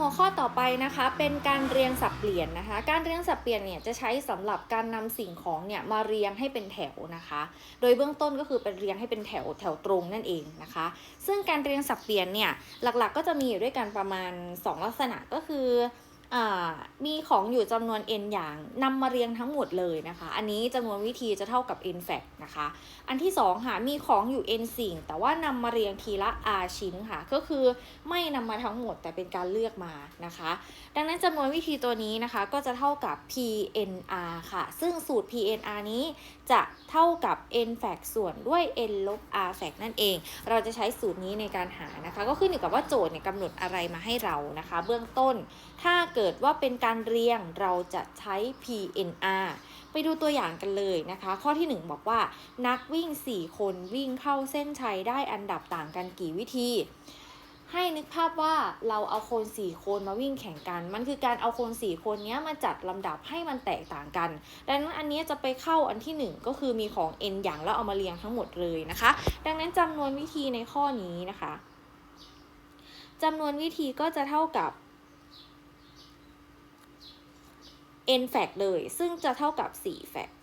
หัวข้อต่อไปนะคะเป็นการเรียงสับเปลี่ยนนะคะ การเรียงสับเปลี่ยนเนี่ยจะใช้สำหรับการนำสิ่งของเนี่ยมาเรียงให้เป็นแถวนะคะ โดยเบื้องต้นก็คือเป็นเรียงให้เป็นแถวแถวตรงนั่นเองนะคะ ซึ่งการเรียงสับเปลี่ยนเนี่ยหลักๆก็จะมีอยู่ด้วยกันประมาณ 2 ลักษณะก็คือ มีของอยู่จำนวน n อย่างนำมาเรียงทั้งหมดเลยนะคะ อันนี้จำนวนวิธีจะเท่ากับ n fact นะคะ อันที่2ค่ะมีของอยู่ n สิ่ง แต่ว่านำมาเรียงทีละ r ชิ้นค่ะ ก็คือไม่นำมาทั้งหมดแต่เป็นการเลือกมานะคะ ดังนั้นจำนวนวิธีตัวนี้นะคะ ก็จะเท่ากับ PNR ค่ะ ซึ่งสูตร PNR นี้จะเท่ากับ n fact ส่วนด้วย n ลบ r fact นั่นเอง เราจะใช้สูตรนี้ในการหานะคะ ก็ขึ้นอยู่กับว่าโจทย์เนี่ยกำหนดอะไรมาให้เรานะคะ เบื้องต้นถ้าเกิดกิดว่าเป็นการเรียงเราจะใช้ PNR ไปดูตัวอย่างกันเลยนะคะ ข้อที่ 1 บอกว่า นักวิ่ง 4 คนวิ่งเข้าเส้นชัยได้อันดับต่างกันกี่วิธี ให้นึกภาพว่าเราเอาคน 4 คนมาวิ่งแข่งกัน มันคือการเอาคน 4 คนนี้มาจัดลำดับให้มันแตกต่างกัน ดังนั้นอันนี้จะไปเข้าอันที่ 1 ก็คือมีของ n อย่างแล้วเอามาเรียงทั้งหมดเลยนะคะ ดังนั้นจำนวนวิธีในข้อนี้นะคะจำนวนวิธีก็จะเท่ากับ n fact เลย ซึ่งจะเท่ากับ 4 fact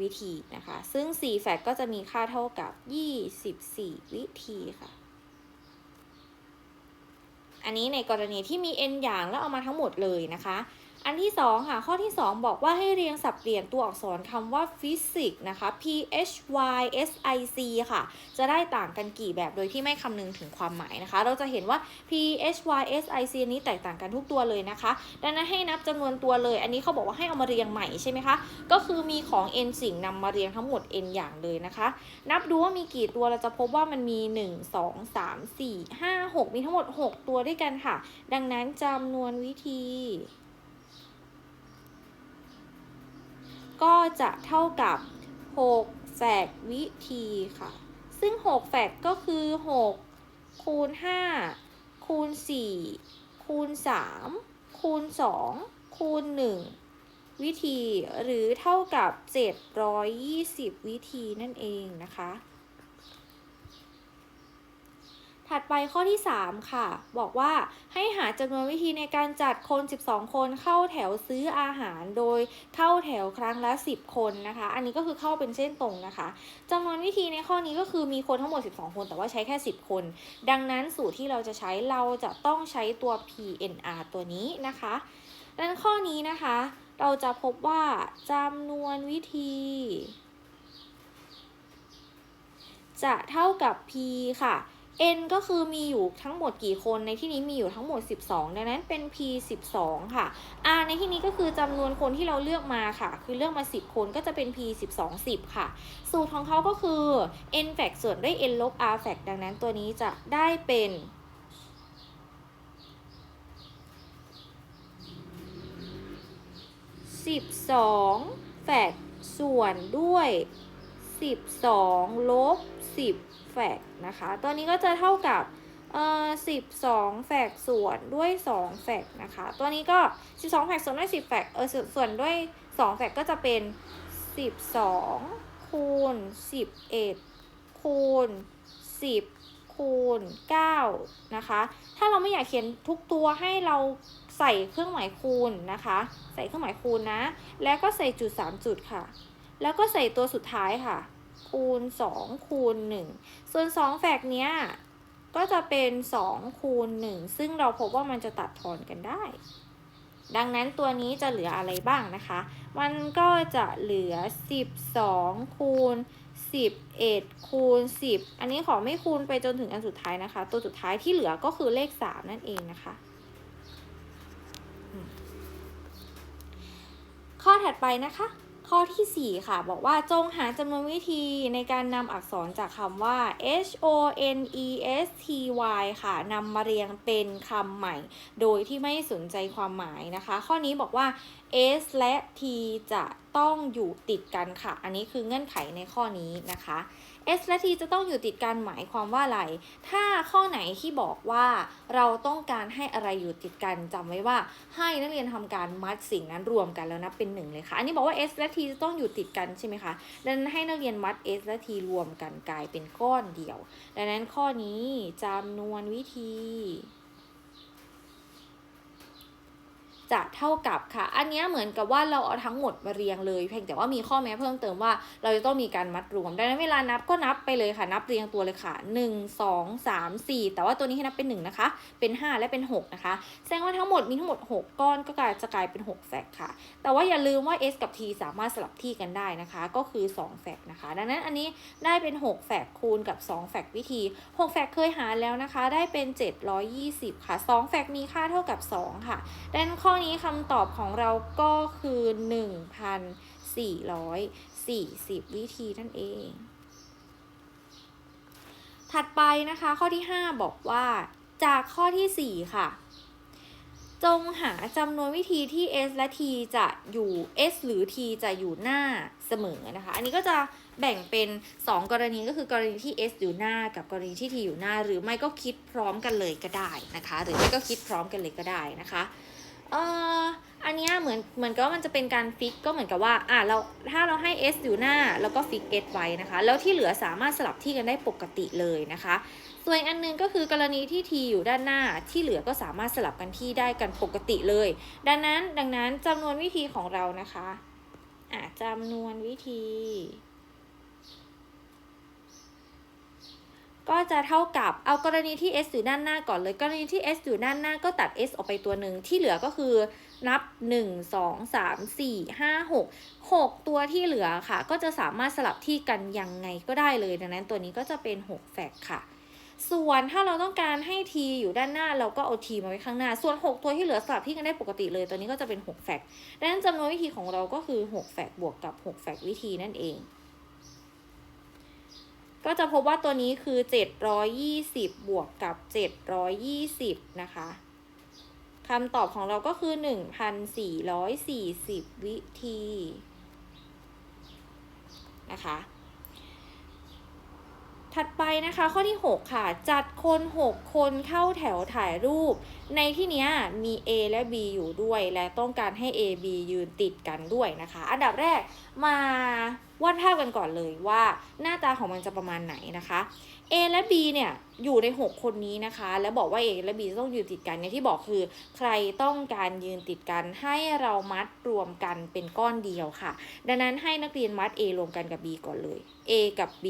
วิธีนะคะ ซึ่ง 4 fact ก็จะมีค่าเท่ากับ 24 วิธีค่ะ อันนี้ในกรณีที่มี n อย่างแล้วเอามาทั้งหมดเลยนะคะ อันที่ 2 ค่ะ ข้อที่ 2 บอกว่าให้เรียงสับเปลี่ยนตัวอักษรคำว่าฟิสิกส์นะคะ p h y s i c ค่ะ จะได้ต่างกันกี่แบบโดยที่ไม่คำนึงถึงความหมายนะคะ เราจะเห็นว่า p h y s i c นี้แตกต่างกันทุกตัวเลยนะคะ ดังนั้นให้นับจำนวนตัวเลย อันนี้เขาบอกว่าให้เอามาเรียงใหม่ใช่ไหมคะ ก็คือมีของ n สิ่งนำมาเรียงทั้งหมด n อย่างเลยนะคะ นับดูว่ามีกี่ตัวเราจะพบว่ามันมี 1 2 3 4 5 6 มีทั้งหมด 6 ตัวด้วยกันค่ะ ดังนั้นจำนวนวิธี ก็จะเท่ากับ 6 แฝกวิธีค่ะ ซึ่ง 6 แฝกก็คือ 6 คูณ 5 คูณ 4 คูณ 3 คูณ 2 คูณ 1 วิธีหรือเท่ากับ 720 วิธีนั่นเองนะคะ ถัดไปข้อที่ 3 ค่ะ บอกว่าให้หาจำนวนวิธีในการจัดคน 12 คนเข้าแถวซื้ออาหารโดยเข้าแถวครั้งละ 10 คนนะคะ อันนี้ก็คือเข้าเป็นเส้นตรงนะคะจำนวนวิธีในข้อนี้ก็คือมีคนทั้งหมด 12 คน แต่ว่าใช้แค่ 10 คน ดังนั้นสูตรที่เราจะใช้เราจะต้องใช้ตัว PNR ตัวนี้นะคะดังนั้นข้อนี้นะคะ เราจะพบว่าจำนวนวิธีจะเท่ากับ p ค่ะ n ก็คือมีอยู่ทั้งหมดกี่คน ในที่นี้มีอยู่ทั้งหมด 12 ดังนั้นเป็น p 12 ค่ะ r ในที่นี้ก็คือจำนวนคนที่เราเลือกมาค่ะ คือเลือกมา 10 คนก็จะเป็น p 12 10 ค่ะ สูตรของเขาก็คือ n fact ส่วนด้วย n ลบ r fact ดังนั้นตัวนี้จะได้เป็น12แฟกส่วนด้วย12ลบ 10 แฟกนะคะ ตัวนี้ก็จะเท่ากับเอ่อ12 แฟกส่วนด้วย 2 แฟกนะคะ ตัวนี้ก็ 12 แฟกส่วนด้วย 10 แฟกเออส่วนด้วย 2 แฟกก็จะเป็น 12 คูณ 11 คูณ 10 คูณ 9 นะคะ ถ้าเราไม่อยากเขียนทุกตัวให้เราใส่เครื่องหมายคูณนะคะ ใส่เครื่องหมายคูณนะ แล้วก็ใส่จุด 3 จุดค่ะ แล้วก็ใส่ตัวสุดท้ายค่ะ คูณ2คูณ1ส่วน 2แฝกเนี้ยก็จะเป็น2คูณ1ซึ่งเราพบว่ามันจะตัดทอนกันได้ ดังนั้นตัวนี้จะเหลืออะไรบ้างนะคะ มันก็จะเหลือ 12คูณ11คูณ10 อันนี้ขอไม่คูณไปจนถึงอันสุดท้ายนะคะ ตัวสุดท้ายที่เหลือก็คือเลข 3 นั่นเองนะคะ ข้อถัดไปนะคะ ข้อทีสี่ 4 ค่ะ บอกว่าจงหาจำนวนวิธีในการนำอักษรจากคำว่า H O N E S T Y ค่ะนำมาเรียงเป็นคำใหม่ โดยที่ไม่สนใจความหมายนะคะ ข้อนี้บอกว่า S และ T จะต้องอยู่ติดกันค่ะ อันนี้คือเงื่อนไขในข้อนี้นะคะ S และ T จะต้องอยู่ติดกันหมายความว่าอะไร ถ้าข้อไหนที่บอกว่าเราต้องการให้อะไรอยู่ติดกันจำไว้ว่า ให้นักเรียนทำการมัดสิ่งนั้นรวมกันแล้วนะเป็นหนึ่งเลยค่ะ อันนี้บอกว่า S และ T จะต้องอยู่ติดกันใช่ไหมคะ ดังนั้นให้นักเรียนมัด S และ T รวมกันกลายเป็นก้อนเดียว ดังนั้นข้อนี้จำนวนวิธี จะเท่ากับค่ะ อันนี้เหมือนกับว่าเราเอาทั้งหมดมาเรียงเลย เพียงแต่ว่ามีข้อแม้เพิ่มเติมว่า เราจะต้องมีการมัดรวม ดังนั้นเวลานับก็นับไปเลยค่ะ นับเรียงตัวเลยค่ะ 1 2 3 4 แต่ว่าตัวนี้ให้นับเป็น 1 นะคะ เป็น 5 และเป็น 6 นะคะ แสดงว่าทั้งหมดมีทั้งหมด 6 ก้อนก็กลายจะกลายเป็น 6 แฟกค่ะ แต่ว่าอย่าลืมว่า s กับ t สามารถสลับที่กันได้นะคะ ก็คือ 2 แฟกนะคะ ดังนั้นอันนี้ได้เป็น 6 แฟกคูณกับ 2 แฟกวิธี 6 แฟกเคยหาแล้วนะคะ ได้เป็น 720 ค่ะ 2 แฟกมีค่าเท่ากับ 2 ค่ะ ดังนั้นข้อนี้คำตอบของเราก็คือ 1,440 วิธีนั่นเอง ถัดไปนะคะข้อที่ 5 บอกว่า จากข้อทีสี่ 4 ค่ะ จงหาจำนวนวิธีที่ s และ t จะอยู่ s หรือ t จะอยู่หน้าเสมอนะคะ อันนี้ก็จะแบ่งเป็น 2 กรณีก็คือกรณีที่ s อยู่หน้ากับกรณีที่ t อยู่หน้า หรือไม่ก็คิดพร้อมกันเลยก็ได้นะคะ หรือไม่ก็คิดพร้อมกันเลยก็ได้นะคะ เอออันนี้เหมือนเหมือนกับว่ามันจะเป็นการฟิกก็เหมือนกับว่าอะเราถ้าเราให้ s อยู่หน้าแล้วก็ฟิก s ไว้นะคะ แล้วที่เหลือสามารถสลับที่กันได้ปกติเลยนะคะ ส่วนอันนึงก็คือกรณีที่ t อยู่ด้านหน้าที่เหลือก็สามารถสลับกันที่ได้กันปกติเลย ดังนั้นดังนั้นจำนวนวิธีของเรานะคะอะจำนวนวิธี ก็จะเท่ากับเอากรณีที่ s อยู่ด้านหน้าก่อนเลย กรณีที่ s อยู่ด้านหน้าก็ตัด s ออกไปตัวหนึ่งที่เหลือก็คือนับ 1 2 3 4 5 6 6 ตัวที่เหลือค่ะ ก็จะสามารถสลับที่กันยังไงก็ได้เลยดังนั้นตัวนี้ก็จะเป็น 6 แฟกต์ค่ะ ส่วนถ้าเราต้องการให้ t อยู่ด้านหน้าเราก็เอา t มาไว้ข้างหน้า ส่วน 6 ตัวที่เหลือสลับที่กันได้ปกติเลย ตัวนี้ก็จะเป็น 6 แฟกต์ดังนั้นจำนวนวิธีของเราก็คือ 6 แฟกต์บวกกับ 6 แฟกต์วิธีนั่นเอง ก็จะพบว่าตัวนี้คือ 720 บวกกับ 720 นะคะคำตอบของเราก็คือ 1,440 วิธีนะคะ ถัดไปนะคะข้อที่ 6 ค่ะ จัดคน 6 คนเข้าแถวถ่ายรูป ในที่นี้มี A และ B อยู่ด้วย และต้องการให้ A B ยืนติดกันด้วยนะคะ อันดับแรกมา วาดภาพกันก่อนเลยว่าหน้าตาของมันจะประมาณไหนนะคะ A และ B เนี่ยอยู่ใน 6 คนนี้นะคะ แล้วบอกว่า A และ B จะต้องยืนติดกันเนี่ยที่บอกคือ ใครต้องการยืนติดกันให้เรามัดรวมกันเป็นก้อนเดียวค่ะ ดังนั้นให้นักเรียนมัด A รวมกันกับ B ก่อนเลย A กับ B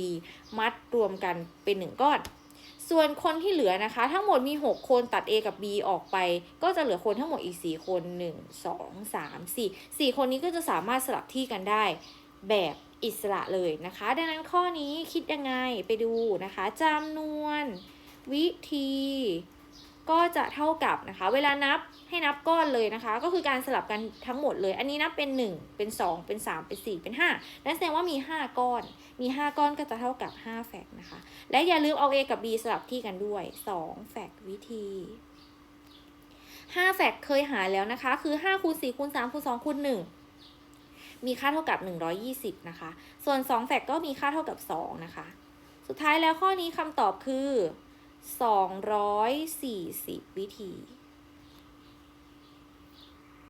มัดรวมกันเป็นหนึ่งก้อนส่วนคนที่เหลือนะคะ ทั้งหมดมี 6 คนตัด A กับ B ออกไป ก็จะเหลือคนทั้งหมดอีก 4 คน 1 2 3 4 4 คนนี้ก็จะสามารถสลับที่กันได้แบบ อิสระเลยนะคะ ดังนั้นข้อนี้คิดยังไงไปดูนะคะจำนวนวิธี ก็จะเท่ากับนะคะ เวลานับให้นับก้อนเลยนะคะ ก็คือการสลับกันทั้งหมดเลย อันนี้นับเป็น 1 เป็น 2 เป็น 3 เป็น 4 เป็น 5 นั่นแสดงว่ามี 5 ก้อน มี 5 ก้อนก็จะเท่ากับ 5 แฟกนะคะ และอย่าลืมเอา A กับ B สลับที่กันด้วย 2 แฟกวิธี5แฟกเคยหาแล้วนะคะ คือ 5คูณ4คูณ3คูณ2คูณ1 มีค่าเท่ากับ 120 นะคะ ส่วน 2 แฟกก็มีค่าเท่ากับ 2 นะคะ สุดท้ายแล้วข้อนี้คำตอบคือ 240 วิธี